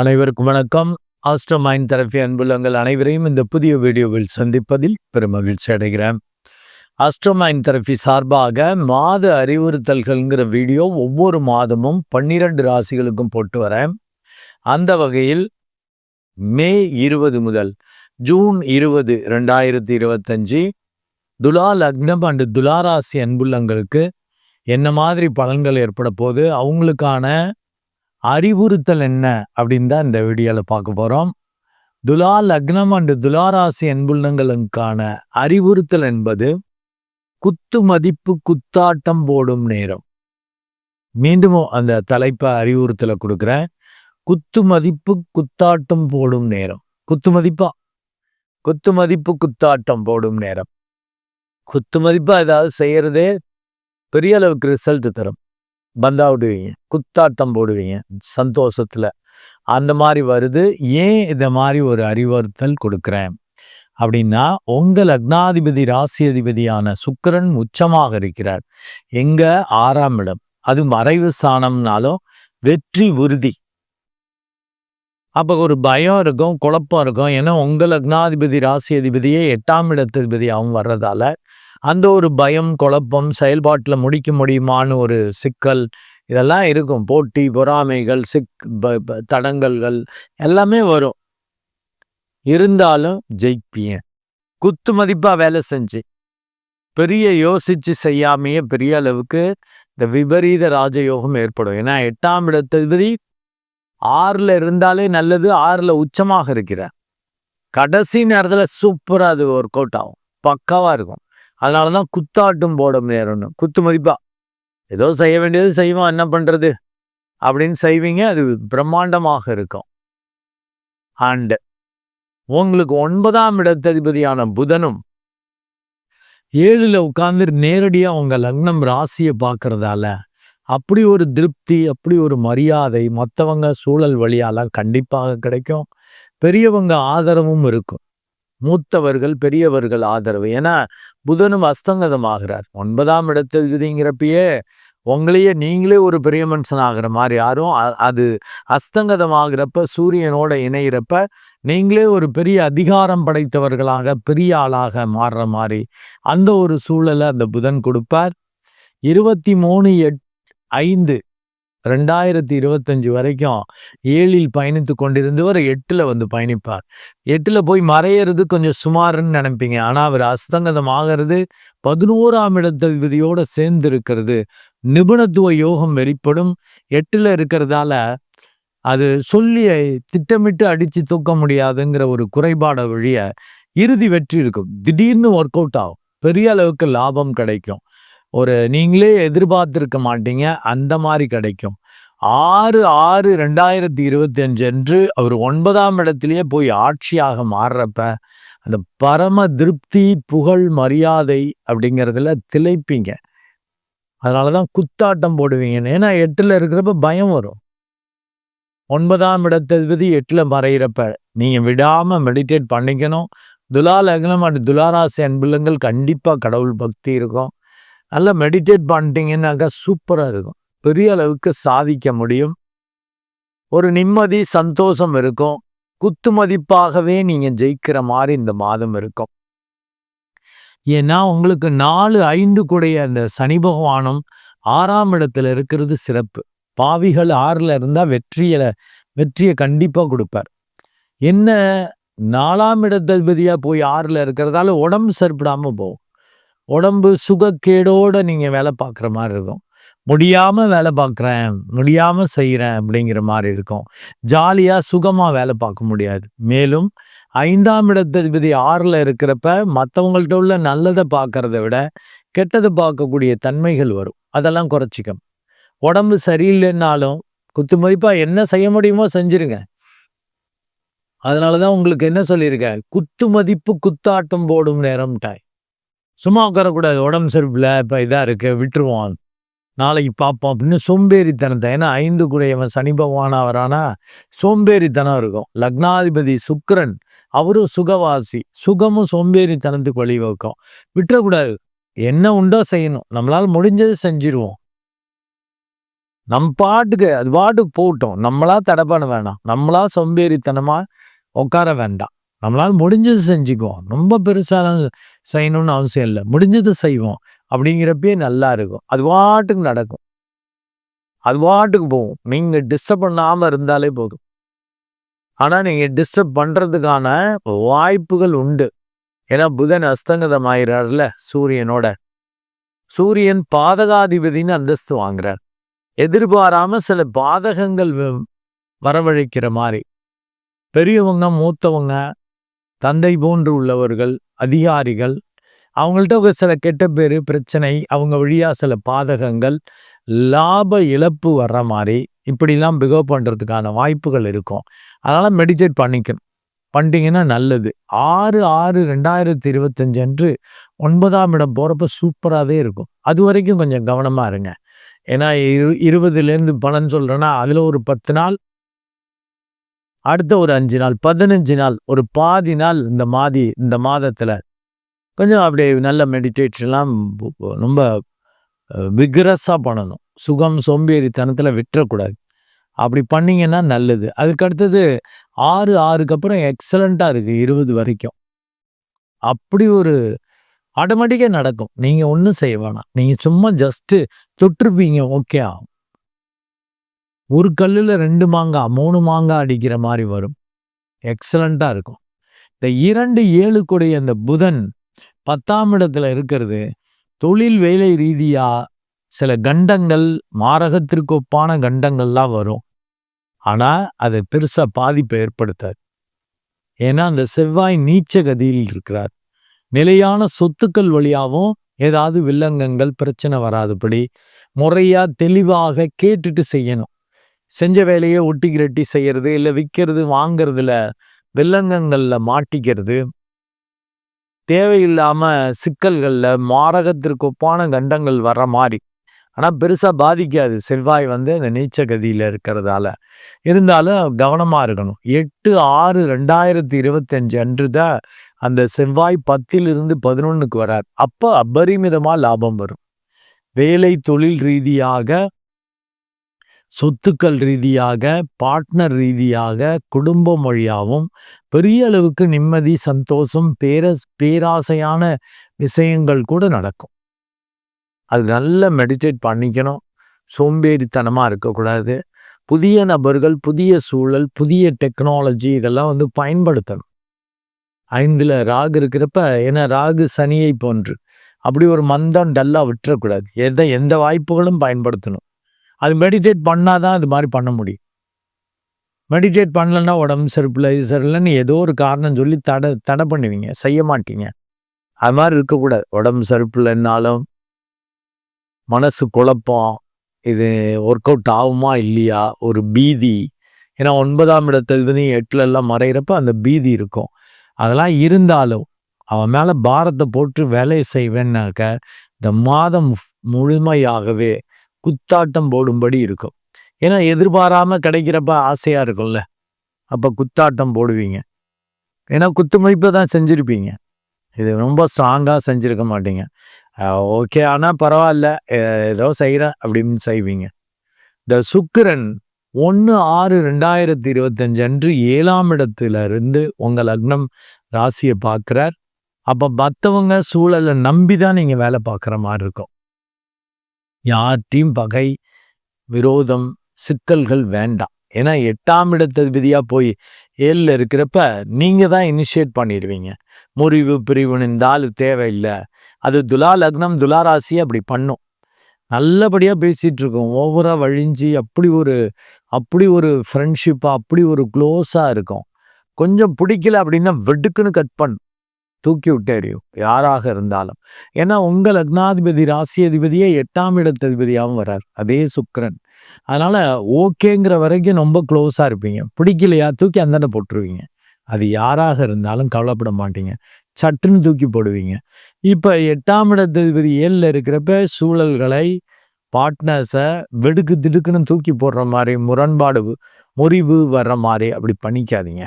அனைவருக்கும் வணக்கம். Astro mind therapy அன்புள்ளங்கள் அனைவரையும் இந்த புதிய வீடியோவில் சந்திப்பதில் பெருமகிழ்ச்சி அடைகிறேன். ஆஸ்ட்ரோ மைண்ட் தெரப்பி சார்பாக மாத அறிவுறுத்தல்கள்ங்கிற வீடியோ ஒவ்வொரு மாதமும் பன்னிரண்டு ராசிகளுக்கும் போட்டு வரேன். அந்த வகையில் மே இருபது முதல் ஜூன் இருபது ரெண்டாயிரத்தி இருபத்தஞ்சி துலா லக்னம் அண்டு துலாராசி அன்புள்ளங்களுக்கு என்ன மாதிரி பலன்கள் ஏற்பட போது அவங்களுக்கான அறிவுறுத்தல் என்ன அப்படின்னு தான் இந்த வீடியோவில் பார்க்க போகிறோம் துலா லக்னம் அண்டு துலாராசி அன்புள்ளங்களுக்கான அறிவுறுத்தல் என்பது குத்து மதிப்பு குத்தாட்டம் போடும் நேரம். மீண்டும் அந்த தலைப்பை அறிவுறுத்தலை கொடுக்குறேன். குத்து மதிப்பு குத்தாட்டம் போடும் நேரம். குத்து மதிப்பா? குத்து மதிப்பு குத்தாட்டம் போடும் நேரம். குத்து மதிப்பா ஏதாவது செய்யறதே பெரிய அளவுக்கு ரிசல்ட் தரும். பந்தா விடுவீங்க குத்தாட்டம் போடுவீங்க சந்தோஷத்தில். அந்த மாதிரி வருது ஏன் இந்த மாதிரி ஒரு அறிவுறுத்தல் கொடுக்குறேன்? அப்படின்னா உங்கள் லக்னாதிபதி ராசி அதிபதியான சுக்கரன் உச்சமாக இருக்கிறார். எங்க? ஆறாம் இடம். அது மறைவு ஸ்தானம்னாலும் வெற்றி உறுதி. அப்போ ஒரு பயம் இருக்கும் குழப்பம் இருக்கும். ஏன்னா உங்கள் லக்னாதிபதி ராசி அதிபதியே எட்டாம் இடத்ததிபதி அவன் வர்றதால அந்த ஒரு பயம் குழப்பம் செயல்பாட்டில் முடிக்க முடியுமான்னு ஒரு சிக்கல் இதெல்லாம் இருக்கும். போட்டி பொறாமைகள் சிக் தடங்கல்கள் எல்லாமே வரும். இருந்தாலும் ஜெயிப்பீங்க. குத்து மதிப்பாக வேலை செஞ்சு. பெரிய யோசிச்சு செய்யாமையே பெரிய அளவுக்கு இந்த விபரீத ராஜயோகம் ஏற்படும். ஏன்னா எட்டாம் இடத்திபதி ஆறில் இருந்தாலே நல்லது ஆறில் உச்சமாக இருக்கிற. கடைசி நேரத்தில் சூப்பராக அது ஒர்க் அவுட் ஆகும். பக்காவாக இருக்கும். அதனால தான் குத்தாட்டும் போட நேரம்னு. குத்து மதிப்பா. ஏதோ செய்ய வேண்டியது செய்வோம் என்ன பண்ணுறது அப்படின்னு செய்வீங்க அது பிரம்மாண்டமாக இருக்கும். அண்டு உங்களுக்கு ஒன்பதாம் இடத்ததிபதியான புதனும் ஏழில் உட்கார்ந்து நேரடியாக உங்கள் லக்னம் ராசியை பார்க்குறதால அப்படி ஒரு திருப்தி அப்படி ஒரு மரியாதை மற்றவங்க சூழல் வழியாலாம் கண்டிப்பாக கிடைக்கும். பெரியவங்க ஆதரவும் இருக்கும். மூத்தவர்கள் பெரியவர்கள் ஆதரவு. ஏன்னா புதனும் அஸ்தங்கதமாகிறார் ஒன்பதாம் இடத்தில் விதிங்கிறப்பயே உங்களையே நீங்களே ஒரு பெரிய மனுஷன் ஆகிற மாதிரி யாரும் அது அஸ்தங்கதமாகிறப்ப சூரியனோட இணையிறப்ப நீங்களே ஒரு பெரிய அதிகாரம் படைத்தவர்களாக பெரிய ஆளாக மாறுற மாதிரி அந்த ஒரு சூழலை அந்த புதன் கொடுப்பார். இருபத்தி மூணு எட் ஐந்து. ரெண்டாயிரத்தி இருபத்தஞ்சு வரைக்கும் ஏழில் பயணித்து கொண்டிருந்தவர் எட்டில் வந்து பயணிப்பார். எட்டில் போய் மறையிறது கொஞ்சம் சுமாருன்னு நினைப்பீங்க. ஆனால் அவர் அஸ்தங்கதம் ஆகிறது பதினோராம் இடத்ததிபதியோடு சேர்ந்து இருக்கிறது நிபுணத்துவ யோகம் வெளிப்படும். எட்டில் இருக்கிறதால அது சொல்லி திட்டமிட்டு அடித்து தூக்க முடியாதுங்கிற ஒரு குறைபாடை வழிய இறுதி வெற்றி இருக்கும். திடீர்னு ஒர்க் அவுட் ஆகும். பெரிய அளவுக்கு லாபம் கிடைக்கும். ஒரு நீங்களே எதிர்பார்த்துருக்க மாட்டீங்க. அந்த மாதிரி கிடைக்கும். ஆறு ஆறு ரெண்டாயிரத்தி இருபத்தி அஞ்சு அன்று அவர் ஒன்பதாம் இடத்திலேயே போய் ஆட்சியாக மாறுறப்ப அந்த பரம திருப்தி புகழ் மரியாதை அப்படிங்கிறதுல திளைப்பீங்க. அதனால தான் குத்தாட்டம் போடுவீங்க ஏன்னா எட்டில் இருக்கிறப்ப பயம் வரும். ஒன்பதாம் இடத்ததிபதி எட்டில் மறைகிறப்ப நீங்கள் விடாமல் மெடிடேட் பண்ணிக்கணும். துலா லக்னம் அண்ட் துலாராசி அன்புலங்கள் கண்டிப்பாக கடவுள் பக்தி இருக்கும். நல்லா மெடிடேட் பண்ணிட்டீங்கன்னாக்கா சூப்பராக இருக்கும். பெரிய அளவுக்கு சாதிக்க முடியும். ஒரு நிம்மதி சந்தோஷம் இருக்கும். குத்து மதிப்பாகவே நீங்கள் ஜெயிக்கிற மாதிரி இந்த மாதம் இருக்கும். ஏன்னா உங்களுக்கு நாலு ஐந்து கூடைய அந்த சனி பகவானும் ஆறாம் இடத்துல இருக்கிறது சிறப்பு. பாவிகள் ஆறில் இருந்தால் வெற்றியில் வெற்றியை கண்டிப்பாக கொடுப்பார். என்ன நாலாம் இடத்ததிபதியாக போய் ஆறில் இருக்கிறதால உடம்பு சரிப்படாமல் போகும். உடம்பு சுகக்கேடோடு நீங்கள் வேலை பார்க்குற மாதிரி இருக்கும். முடியாமல் வேலை பார்க்குறேன் முடியாமல் செய்கிறேன் அப்படிங்கிற மாதிரி இருக்கும். ஜாலியாக சுகமாக வேலை பார்க்க முடியாது. மேலும் ஐந்தாம் இடத்ததிபதி ஆறில் இருக்கிறப்ப மற்றவங்கள்ட்ட உள்ள நல்லதை பார்க்கறத விட கெட்டதை பார்க்கக்கூடிய தன்மைகள் வரும். அதெல்லாம் குறைச்சிக்கும் உடம்பு சரியில்லைன்னாலும் குத்து மதிப்பாக என்ன செய்ய முடியுமோ செஞ்சுருங்க. அதனால தான் உங்களுக்கு என்ன சொல்லியிருக்கேன்? குத்து மதிப்பு குத்தாட்டம் போடும் நேரம்ட்டாய். சும்மா உட்காரக்கூடாது. உடம்பு சரிப்பில்லை இப்போ இதாக இருக்குது விட்டுருவான் நாளைக்கு பார்ப்போம் அப்படின்னு சோம்பேறித்தனத்தை. ஏன்னா ஐந்து குடையவன் சனி பகவான் அவரானா சோம்பேறித்தனம் இருக்கும். லக்னாதிபதி சுக்கரன் அவரும் சுகவாசி. சுகமும் சோம்பேறித்தனத்துக்கு வழிவகுக்கும். விட்டுறக்கூடாது. என்ன உண்டோ செய்யணும். நம்மளால் முடிஞ்சது செஞ்சிருவோம். நம் பாட்டுக்கு அது பாட்டுக்கு போகட்டும். நம்மளா தடை பண்ண வேணாம். நம்மளா சோம்பேறித்தனமாக உட்கார வேண்டாம். நம்மளால் முடிஞ்சது செஞ்சுக்குவோம். ரொம்ப பெருசாக செய்யணும்னு அவசியம் இல்லை. முடிஞ்சது செய்வோம். அப்படிங்கிறப்பே நல்லா இருக்கும். அது பாட்டுக்கு நடக்கும். அது பாட்டுக்கு போகும். நீங்கள் டிஸ்டர்ப் பண்ணாமல் இருந்தாலே போதும். ஆனால் நீங்கள் டிஸ்டர்ப் பண்ணுறதுக்கான வாய்ப்புகள் உண்டு. ஏன்னா புதன் அஸ்தங்கதம் ஆயிறாருல சூரியனோட. சூரியன் பாதகாதிபதினு அந்தஸ்து வாங்குறார். எதிர்பாராமல் சில பாதகங்கள் வரவழைக்கிற மாதிரி. பெரியவங்க மூத்தவங்க தந்தை போன்று உள்ளவர்கள் அதிகாரிகள் அவங்கள்ட்ட ஒரு சில கெட்ட பேர் பிரச்சனை அவங்க வழியாக சில பாதகங்கள் லாப இழப்பு வர்ற மாதிரி இப்படிலாம் பிகவ் பண்ணுறதுக்கான வாய்ப்புகள் இருக்கும். அதனால் மெடிடேட் பண்ணிக்கணும். பண்ணிட்டீங்கன்னா நல்லது. ஆறு ஆறு ரெண்டாயிரத்தி இருபத்தஞ்சு அன்று ஒன்பதாம் இடம் போகிறப்ப சூப்பராகவே இருக்கும். அது வரைக்கும் கொஞ்சம் கவனமாக இருங்க. ஏன்னா இரு இருபதுலேருந்து பலன் சொல்கிறேன்னா அதில் ஒரு பத்து நாள் அடுத்த ஒரு அஞ்சு நாள் பதினஞ்சு நாள் ஒரு பாதி நாள் இந்த மாதி இந்த மாதத்தில் கொஞ்சம் அப்படியே நல்ல மெடிடேஷன்லாம் ரொம்ப விக்ரஸாக பண்ணணும். சுகம் சோம்பேறித்தனத்தில் விட்டுறக்கூடாது. அப்படி பண்ணிங்கன்னா நல்லது. அதுக்கடுத்தது ஆறு ஆறுக்கு அப்புறம் எக்ஸலண்ட்டாக இருக்குது இருபது வரைக்கும். அப்படி ஒரு ஆட்டோமேட்டிக்காக நடக்கும். நீங்கள் ஒன்றும் செய்ய வேணாம். நீங்கள் சும்மா ஜஸ்ட்டு தொட்டிருப்பீங்க ஓகே ஆகும் ஒரு கல்லில் ரெண்டு மாங்காய் மூணு மாங்காய் அடிக்கிற மாதிரி வரும். எக்ஸலண்ட்டாக இருக்கும். இந்த இரண்டு ஏழுக்குடைய அந்த புதன் பத்தாம் இடத்துல இருக்கிறது. தொழில் வேலை ரீதியாக சில கண்டங்கள் மாரகத்திற்கு ஒப்பான கண்டங்கள்லாம் வரும். ஆனால் அது பெருசாக பாதிப்பை ஏற்படுத்தாது. ஏன்னா அந்த செவ்வாய் நீச்ச கதியில் இருக்கிறார். நிலையான சொத்துக்கள் வழியாகவும் ஏதாவது வில்லங்கங்கள் பிரச்சனை வராதபடி முறையாக தெளிவாக கேட்டுட்டு செய்யணும். செஞ்ச வேலையை ஒட்டி கிரட்டி செய்கிறது இல்லை விற்கிறது வாங்கிறதுல வில்லங்கங்களில் மாட்டிக்கிறது தேவையில்லாமல் சிக்கல்களில் மாரகத்திற்கு ஒப்பான கண்டங்கள் வர்ற மாதிரி ஆனால் பெருசாக பாதிக்காது. செவ்வாய் வந்து அந்த நீச்ச கதியில் இருக்கிறதால. இருந்தாலும் கவனமாக இருக்கணும். எட்டு ஆறு ரெண்டாயிரத்தி இருபத்தஞ்சு அன்று தான் அந்த செவ்வாய் பத்திலிருந்து பதினொன்றுக்கு வரார். அப்போ அபரிமிதமாக லாபம் வரும். வேலை தொழில் ரீதியாக சொத்துக்கள் ரீதியாக பார்ட்னர் ரீதியாக குடும்பம் வழியாகவும் பெரிய அளவுக்கு நிம்மதி சந்தோஷம் பேர பேராசையான விஷயங்கள் கூட நடக்கும். அது நல்ல மெடிடேட் பண்ணிக்கணும். சோம்பேறித்தனமாக இருக்கக்கூடாது. புதிய நபர்கள் புதிய சூழல் புதிய டெக்னாலஜி இதெல்லாம் வந்து பயன்படுத்தணும். ஐந்தில் ராகு இருக்கிறப்ப ஏன்னா ராகு சனியை போன்று அப்படி ஒரு மந்தம் டல்லாக விட்டுறக்கூடாது. எதை எந்த வாய்ப்புகளும் பயன்படுத்தணும். அது மெடிடேட் பண்ணாதான் அது மாதிரி பண்ண முடியும். மெடிடேட் பண்ணலன்னா உடம்பு சரிப்பில்லை சரியில்லைன்னு ஏதோ ஒரு காரணம் சொல்லி தடை தடை பண்ணுவீங்க. செய்ய மாட்டீங்க. அது மாதிரி இருக்கக்கூடாது. உடம்பு சரிப்பில்லைன்னாலும் மனசு குழப்பம் இது ஒர்க் அவுட் ஆகுமா இல்லையா? ஒரு பீதி. ஏன்னா ஒன்பதாம் இடத்துல எட்டுல எல்லாம் மறைகிறப்ப அந்த பீதி இருக்கும். அதெல்லாம் இருந்தாலும் அவன் மேலே பாரத்தை போட்டு வேலையை செய்வேன்னாக்க இந்த மாதம் முழுமையாகவே குத்தாட்டம் போடும்படி இருக்கும். ஏன்னா எதிர்பாராமல் கிடைக்கிறப்ப ஆசையாக இருக்கும்ல. அப்போ குத்தாட்டம் போடுவீங்க. ஏன்னா குத்துமதிப்பை தான் செஞ்சுருப்பீங்க. இது ரொம்ப ஸ்ட்ராங்காக செஞ்சுருக்க மாட்டீங்க. ஓகே ஆனால் பரவாயில்ல. ஏதோ செய்கிறேன் அப்படின்னு செய்வீங்க. இந்த சுக்கிரன் ஒன்று ஆறு ரெண்டாயிரத்தி இருபத்தஞ்சு அன்று ஏழாம் இடத்துல இருந்து உங்கள் லக்னம் ராசியை பார்க்குறார். அப்போ மற்றவங்க சூழலை நம்பி தான் நீங்கள் வேலை பார்க்குற மாதிரி இருக்கும். யார்ட்டையும் பகை விரோதம் சிக்கல்கள் வேண்டாம் ஏன்னா எட்டாம் இடத்ததிபதியாக போய் ஏழில் இருக்கிறப்ப நீங்கள் தான் இனிஷியேட் பண்ணிடுவீங்க. முறிவு பிரிவுன்னு இந்த ஆள் தேவையில்லை. அது துலா லக்னம் துலா ராசி அப்படி பண்ணும். நல்லபடியாக பேசிகிட்டு இருக்கோம். ஓவராக வழிஞ்சி அப்படி ஒரு அப்படி ஒரு ஃப்ரெண்ட்ஷிப்பாக அப்படி ஒரு க்ளோஸாக இருக்கும். கொஞ்சம் பிடிக்கல அப்படின்னா வெடுக்குன்னு கட் பண்ணும் தூக்கி விட்டேறியும் யாராக இருந்தாலும். ஏன்னா உங்கள் லக்னாதிபதி ராசி அதிபதியே எட்டாம் இடத்ததிபதியாகவும் வரார் அதே சுக்கரன். அதனால் ஓகேங்கிற வரைக்கும் ரொம்ப க்ளோஸாக இருப்பீங்க. பிடிக்கலையா? தூக்கி அந்தாண்ட போட்டுருவீங்க. அது யாராக இருந்தாலும் கவலைப்பட மாட்டீங்க. சட்டுன்னு தூக்கி போடுவீங்க. இப்போ எட்டாம் இடத்ததிபதி ஏழில் இருக்கிறப்ப சூழல்களை பார்ட்னர்ஸை வெடுக்கு திடுக்குன்னு தூக்கி போடுற மாதிரி முரண்பாடு முறிவு வர்ற மாதிரி அப்படி பண்ணிக்காதீங்க.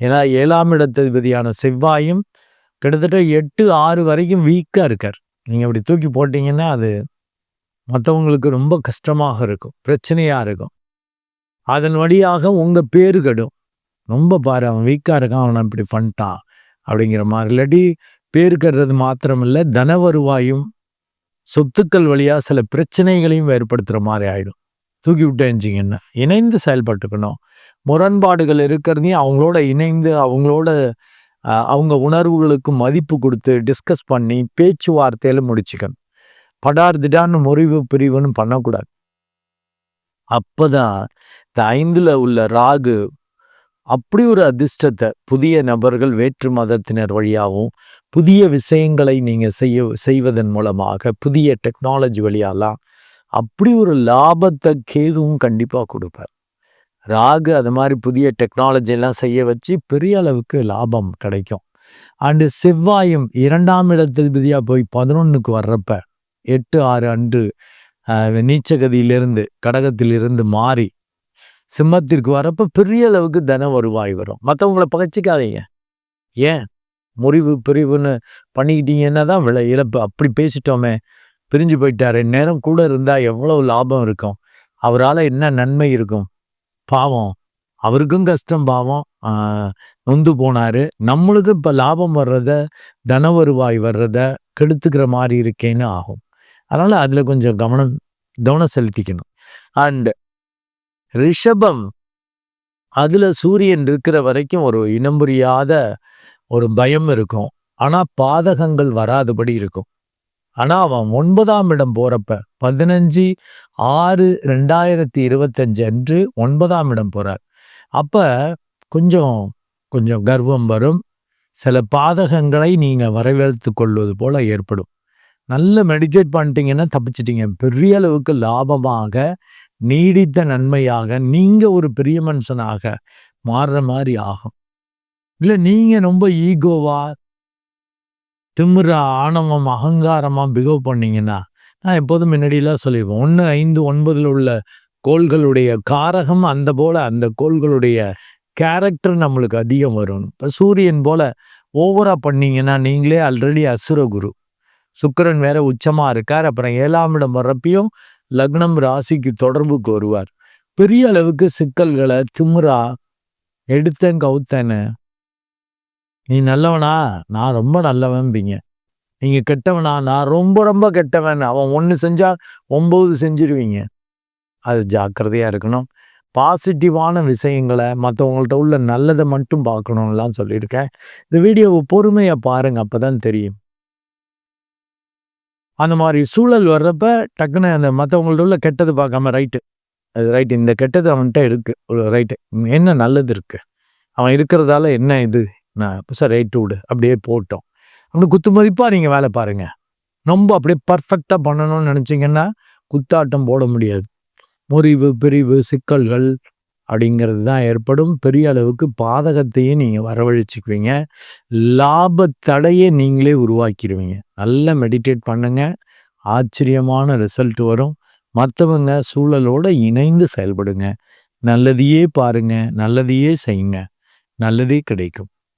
ஏன்னா ஏழாம் இடத்ததிபதியான செவ்வாயும் கிட்டத்தட்ட எட்டு ஆறு வரைக்கும் வீக்காக இருக்கார். நீங்கள் அப்படி தூக்கி போட்டிங்கன்னா அது மற்றவங்களுக்கு ரொம்ப கஷ்டமாக இருக்கும் பிரச்சனையாக இருக்கும். அதன் வழியாக உங்கள் பேரு கெடும். ரொம்ப பாரு அவன் வீக்காக இருக்கான் அவனை இப்படி பண்ணிட்டான் அப்படிங்கிற மாதிரி. இல்லாட்டி பேரு கட்டுறது மாத்திரமில்லை தன வருவாயும் சொத்துக்கள் வழியாக சில பிரச்சனைகளையும் ஏற்படுத்துகிற மாதிரி ஆகிடும் தூக்கி விட்டேஞ்சிங்கன்னா இணைந்து செயல்பட்டுக்கணும். முரண்பாடுகள் இருக்கிறதையும் அவங்களோட இணைந்து அவங்களோட அவங்க உணர்வுகளுக்கு மதிப்பு கொடுத்து டிஸ்கஸ் பண்ணி பேச்சுவார்த்தையில் முடிச்சுக்கணும். படார்திடான்னு முறிவு பிரிவுன்னு பண்ணக்கூடாது. அப்போதான் இந்த ஐந்தில் உள்ள ராகு அப்படி ஒரு அதிர்ஷ்டத்தை புதிய நபர்கள் வேற்று மதத்தினர் வழியாகவும் புதிய விஷயங்களை நீங்கள் செய்ய செய்வதன் மூலமாக புதிய டெக்னாலஜி வழியாலாம் அப்படி ஒரு லாபத்தை கேதுவும் கண்டிப்பாக கொடுப்பார். ராகு அது மாதிரி புதிய டெக்னாலஜி எல்லாம் செய்ய வச்சு பெரிய அளவுக்கு லாபம் கிடைக்கும். அண்டு செவ்வாயும் இரண்டாம் இடத்ததிபதியாக போய் பதினொன்றுக்கு வர்றப்ப எட்டு ஆறு அன்று நீச்சகதியிலிருந்து கடகத்திலிருந்து மாறி சிம்மத்திற்கு வரப்ப பெரிய அளவுக்கு தன வருவாய் வரும். மற்றவங்கள பகச்சிக்காதீங்க. ஏன்? முறிவு பிரிவுன்னு பண்ணிக்கிட்டீங்கன்னா தான் விலை இழப்பு? அப்படி பேசிட்டோமே. பிரிஞ்சு போயிட்டாரு. நேரம் கூட இருந்தால் எவ்வளவு லாபம் இருக்கும்? அவரால் என்ன நன்மை இருக்கும்? பாவம். அவருக்கும் கஷ்டம் பாவம். நொந்து போனார். நம்மளுக்கு இப்போ லாபம் வர்றத தன வருவாய் வர்றத கெடுத்துக்கிற மாதிரி இருக்கேன்னு ஆகும். அதனால் அதில் கொஞ்சம் கவனம் கவனம் செலுத்திக்கணும். அண்ட் ரிஷபம் அதில் சூரியன் இருக்கிற வரைக்கும் ஒரு இனம் புரியாத ஒரு பயம் இருக்கும். ஆனால் பாதகங்கள் வராதபடி இருக்கும். ஆனால் அவன் ஒன்பதாம் இடம் போகிறப்ப பதினஞ்சு ஆறு ரெண்டாயிரத்தி இருபத்தஞ்சு அன்று ஒன்பதாம் இடம் போகிறார் அப்போ கொஞ்சம் கொஞ்சம் கர்வம் வரும். சில பாதகங்களை நீங்கள் வரவேற்று கொள்வது போல் ஏற்படும். நல்ல மெடிடேட் பண்ணிட்டீங்கன்னா தப்பிச்சிட்டிங்க. பெரிய அளவுக்கு லாபமாக நீடித்த நன்மையாக நீங்கள் ஒரு பெரிய மனுஷனாக மாறுற மாதிரி ஆகும். இல்லை நீங்கள் ரொம்ப ஈகோவாக திமிர ஆணவம் அகங்காரமாக பிகவ் பண்ணீங்கன்னா நான் எப்போதும் முன்னாடியெல்லாம் சொல்லிடுவேன் ஒன்று ஐந்து ஒன்பதில் உள்ள கோள்களுடைய காரகம் அந்த போல் அந்த கோள்களுடைய கேரக்டர் நம்மளுக்கு அதிகம் வரும். இப்போ சூரியன் போல் ஓவராக பண்ணீங்கன்னா நீங்களே ஆல்ரெடி அசுரகுரு சுக்கரன் வேற உச்சமாக இருக்கார். அப்புறம் ஏழாம் இடம் வர்றப்பையும் லக்னம் ராசிக்கு தொடர்புக்கு வருவார். பெரிய அளவுக்கு சிக்கல்களை திமுறா எடுத்தேன் கவுத்தேன்னு நீ நல்லவனா? நான் ரொம்ப நல்லவன்பிங்க நீங்கள் கெட்டவனா? நான் ரொம்ப ரொம்ப கெட்டவன். அவன் ஒன்று செஞ்சால் ஒம்பது செஞ்சிருவீங்க. அது ஜாக்கிரதையாக இருக்கணும். பாசிட்டிவான விஷயங்களை மற்றவங்கள்ட்ட உள்ள நல்லதை மட்டும் பார்க்கணும்லாம் சொல்லியிருக்கேன். இந்த வீடியோவை பொறுமையாக பாருங்கள் அப்போ தான் தெரியும். அந்த மாதிரி சூழல் வர்றப்ப டக்குன்னு அந்த மற்றவங்கள்ட்ட உள்ள கெட்டது பார்க்காம ரைட்டு அது ரைட்டு இந்த கெட்டது அவன்கிட்ட இருக்குது ஒரு ரைட்டு என்ன நல்லது இருக்குது அவன் இருக்கிறதால என்ன இது? நான் சார் ரைட்டு விடு. அப்படியே போட்டோம். அப்படி குத்து மதிப்பாக நீங்கள் வேலை பாருங்கள் ரொம்ப அப்படியே பர்ஃபெக்டாக பண்ணணும்னு நினச்சிங்கன்னா குத்தாட்டம் போட முடியாது. முறிவு பிரிவு சிக்கல்கள் அப்படிங்கிறது தான் ஏற்படும். பெரிய அளவுக்கு பாதகத்தையும் நீங்கள் வரவழைச்சிக்குவீங்க. லாபத்தடையை நீங்களே உருவாக்கிடுவீங்க நல்லா மெடிடேட் பண்ணுங்கள் ஆச்சரியமான ரிசல்ட் வரும். மற்றவங்க சூழலோடு இணைந்து செயல்படுங்க. நல்லதையே பாருங்கள் நல்லதையே செய்யுங்க. நல்லதே கிடைக்கும்.